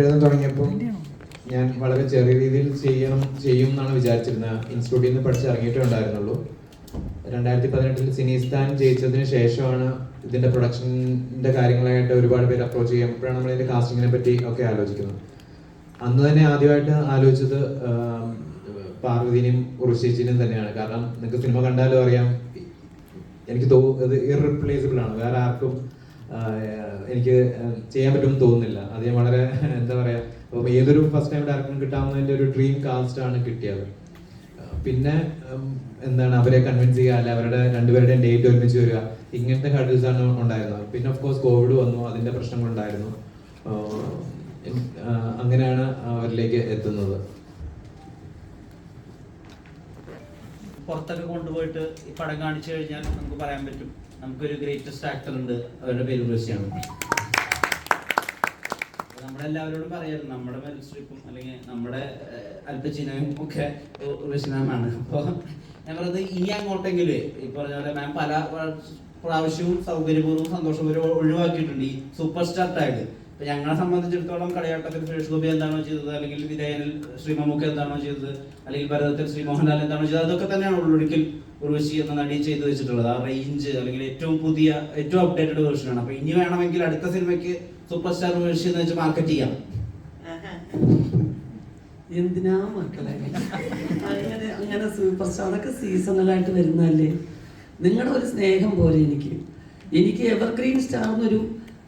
എഴുതാൻ തുടങ്ങിയപ്പോൾ ഞാൻ വളരെ ചെറിയ രീതിയിൽ ചെയ്യണം ചെയ്യും എന്നാണ് വിചാരിച്ചിരുന്നത്. ഇൻസ്റ്റിറ്റ്യൂട്ടിൽ നിന്ന് പഠിച്ചിറങ്ങിയിട്ടേ ഉണ്ടായിരുന്നുള്ളൂ. രണ്ടായിരത്തി പതിനെട്ടിൽ സിനിസ്ഥാൻ ജയിച്ചതിന് ശേഷമാണ് ഇതിന്റെ പ്രൊഡക്ഷന്റെ കാര്യങ്ങളായിട്ട് ഒരുപാട് പേര് അപ്രോച്ച് ചെയ്യുമ്പോഴാണ് നമ്മൾ ഇതിന്റെ കാസ്റ്റിങ്ങിനെ പറ്റി ഒക്കെ ആലോചിക്കുന്നത്. അന്ന് തന്നെ ആദ്യമായിട്ട് ആലോചിച്ചത് പാർവതിനെയും ഉറുശേച്ചിനെയും തന്നെയാണ്. കാരണം നിങ്ങൾക്ക് സിനിമ കണ്ടാലും അറിയാം എനിക്ക് തോ ഇത് ഇറീപ്ലേസിബിൾ ആണ്. വേറെ ആർക്കും എനിക്ക് ചെയ്യാൻ പറ്റുമെന്ന് തോന്നുന്നില്ല. അത് ഞാൻ വളരെ എന്താ പറയാ ഇപ്പം ഏതൊരു ഫസ്റ്റ് ടൈം ഡയറക്ടറിന് കിട്ടാവുന്നതിന്റെ ഒരു ഡ്രീം കാസ്റ്റ് ആണ് കിട്ടിയത്. പിന്നെ എന്താണ് അവരെ കൺവിൻസ് ചെയ്യുക അല്ല അവരുടെ രണ്ടുപേരുടെയും ഡേറ്റ് ഒരുമിച്ച് വരിക ഇങ്ങനത്തെ ഹഡിൽസ് ആണ് ഉണ്ടായിരുന്നത്. പിന്നെ ഓഫ് കോഴ്സ് കോവിഡ് വന്നു അതിന്റെ പ്രശ്നങ്ങളുണ്ടായിരുന്നു. അങ്ങനെയാണ് അവരിലേക്ക് എത്തുന്നത്. പുറത്തൊക്കെ കൊണ്ടുപോയിട്ട് ഈ പടം കാണിച്ചു കഴിഞ്ഞാൽ നമുക്ക് പറയാൻ പറ്റും. നമുക്കൊരു ഗ്രേറ്റസ്റ്റ് ആക്ടർ ഉണ്ട്. അവരുടെ പേര് ഉർവശിയാണ് നമ്മളെല്ലാവരോടും പറയായിരുന്നു നമ്മുടെ മെറിൽ അല്ലെങ്കിൽ നമ്മുടെ ഏഹ്, ഒക്കെ മാമാണ് അപ്പോൾ ഞാൻ പറയുന്നത് ഇനി അങ്ങോട്ടെങ്കിലും ഈ പറഞ്ഞ പോലെ മാം പല പ്ര- പ്രാവശ്യവും സൗകര്യപൂർവം സന്തോഷപൂർവം ഒഴിവാക്കിയിട്ടുണ്ട്. ഈ സൂപ്പർ സ്റ്റാർ ടാഗ്. ഇപ്പൊ ഞങ്ങളെ സംബന്ധിച്ചിടത്തോളം കളിയാട്ടത്തിൽ സുരേഷ് ഗോപി എന്താണോ ചെയ്തത് അല്ലെങ്കിൽ വിധേയനിൽ ശ്രീ മമ്മൂക്ക എന്താണോ ചെയ്തത് അല്ലെങ്കിൽ ഭരതത്തിൽ ശ്രീ മോഹൻലാൽ എന്താണോ ചെയ്തത് അതൊക്കെ തന്നെയാണ് ഉള്ളൊരിക്കൽ ഉർവശി എന്ന നടി ചെയ്തു വെച്ചിട്ടുള്ളത്. ആ റേഞ്ച് അല്ലെങ്കിൽ ഏറ്റവും പുതിയ ഏറ്റവും അപ്ഡേറ്റഡ് വേർഷനാണ് അപ്പൊ ഇനി വേണമെങ്കിൽ അടുത്ത സിനിമയ്ക്ക് സൂപ്പർ സ്റ്റാർ ഉർവശി എന്ന് വെച്ച് മാർക്കറ്റ് ചെയ്യാം. എന്തിനാ മക്കളെ? അങ്ങനെ അങ്ങനെ സൂപ്പർ സ്റ്റാർ അതൊക്കെ സീസണലായിട്ട് വരുന്നതല്ലേ? നിങ്ങളുടെ ഒരു സ്നേഹം പോലെ എനിക്ക്. എനിക്ക് എവർഗ്രീൻ സ്റ്റാർ എന്നൊരു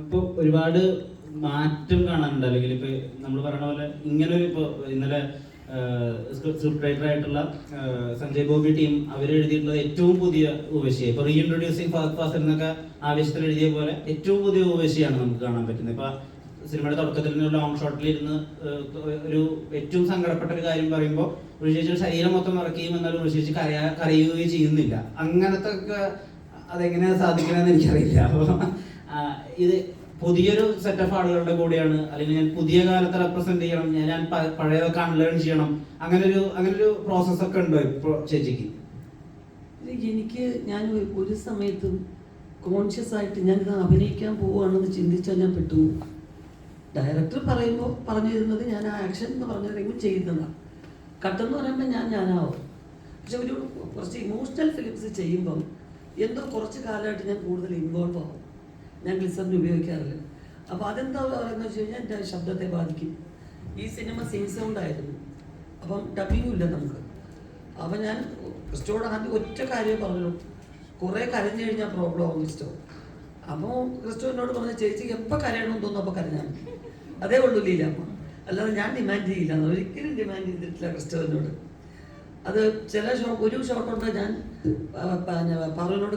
ഇപ്പൊ ഒരുപാട് മാറ്റം കാണാനുണ്ട്. അല്ലെങ്കിൽ ഇപ്പൊ നമ്മൾ പറയുന്ന പോലെ ഇങ്ങനെ ഒരു ഇപ്പോൾ ഇന്നലെ സ്ക്രിപ്റ്റ് റൈറ്റർ ആയിട്ടുള്ള സഞ്ജയ് ബോബി ടീം അവർ എഴുതിയിട്ടുള്ള ഏറ്റവും പുതിയ ഊവശി ഇപ്പൊ റീഇൻട്രൊഡ്യൂസിങ് ഫാസ്റ്റ് ഫാസ്റ്റ് എന്നൊക്കെ ആവേശത്തിൽ എഴുതിയ പോലെ ഏറ്റവും പുതിയ ഉപശിയാണ് നമുക്ക് കാണാൻ പറ്റുന്നത്. ഇപ്പൊ സിനിമയുടെ തുടക്കത്തിൽ നിന്ന് ലോങ് ഷോട്ടിൽ ഇരുന്ന് ഒരു ഏറ്റവും സങ്കടപ്പെട്ട ഒരു കാര്യം പറയുമ്പോൾ ചേച്ചി ശരീരം മൊത്തം ഇറക്കുകയും എന്നാൽ ചേച്ചി കരയാ കരയുകയും ചെയ്യുന്നില്ല. അങ്ങനത്തെ ഒക്കെ അതെങ്ങനെയാണ് സാധിക്കണമെന്ന് എനിക്കറിയില്ല. അപ്പോൾ ഇത് പുതിയൊരു സെറ്റ് ഓഫ് ആളുകളുടെ കൂടെയാണ്. അല്ലെങ്കിൽ ഞാൻ പുതിയ കാലത്തെ റെപ്രസെന്റ് ചെയ്യണം. ഞാൻ പഴയതൊക്കെ അൺലേൺ ചെയ്യണം. അങ്ങനെ ഒരു അങ്ങനെ ഒരു പ്രോസസ് ഒക്കെ ഉണ്ടോ ഇപ്പോൾ ചേച്ചിക്ക്? എനിക്ക് ഞാൻ ഒരു സമയത്തും കോൺഷ്യസ് ആയിട്ട് ഞാൻ ഇത് അഭിനയിക്കാൻ പോവുകയാണെന്ന് ചിന്തിച്ചാൽ ഞാൻ പെട്ടു. ഡയറക്ടർ പറയുമ്പോൾ പറഞ്ഞു തരുന്നത് ഞാൻ ആ ആക്ഷൻ എന്ന് പറഞ്ഞില്ലെങ്കിൽ ചെയ്യുന്നതാണ് കട്ടെന്ന് പറയുമ്പോൾ ഞാൻ ഞാനാവും. പക്ഷെ ഒരു കുറച്ച് ഇമോഷണൽ ഫിലിംസ് ചെയ്യുമ്പം എന്തോ കുറച്ച് കാലമായിട്ട് ഞാൻ കൂടുതൽ ഇൻവോൾവ് ആവും. ഞാൻ ഗ്ലിസറിന് ഉപയോഗിക്കാറില്ല. അപ്പോൾ അതെന്താ പറയുന്നത് വെച്ച് കഴിഞ്ഞാൽ എന്റെ ശബ്ദത്തെ ബാധിക്കും. ഈ സിനിമ സീൻ സൗണ്ട് ആയിരുന്നു. അപ്പം ഡബിങ്ങും ഇല്ല നമുക്ക്. അപ്പം ഞാൻ ക്രിസ്റ്റോട് ആദ്യം ഒറ്റ കാര്യം പറഞ്ഞു. കുറേ കരഞ്ഞു കഴിഞ്ഞാൽ പ്രോബ്ലം ആവും ക്രിസ്റ്റോ. അപ്പോൾ ക്രിസ്റ്റോ എന്നോട് പറഞ്ഞ ചേച്ചിക്ക് എപ്പോൾ കരയണമെന്ന് തോന്നുന്നു അപ്പോൾ കരഞ്ഞാൽ. അതേ ഉള്ളൂ ലീലാമ്മ അല്ലാതെ ഞാൻ ഡിമാൻഡ് ചെയ്യില്ല ഒരിക്കലും ഡിമാൻഡ് ചെയ്തിട്ടില്ല ക്രിസ്റ്റോവിനോട് അത് ചില ഷോ ഒരു ഷോട്ടുണ്ട് ഞാൻ പിന്നെ പറവനോട്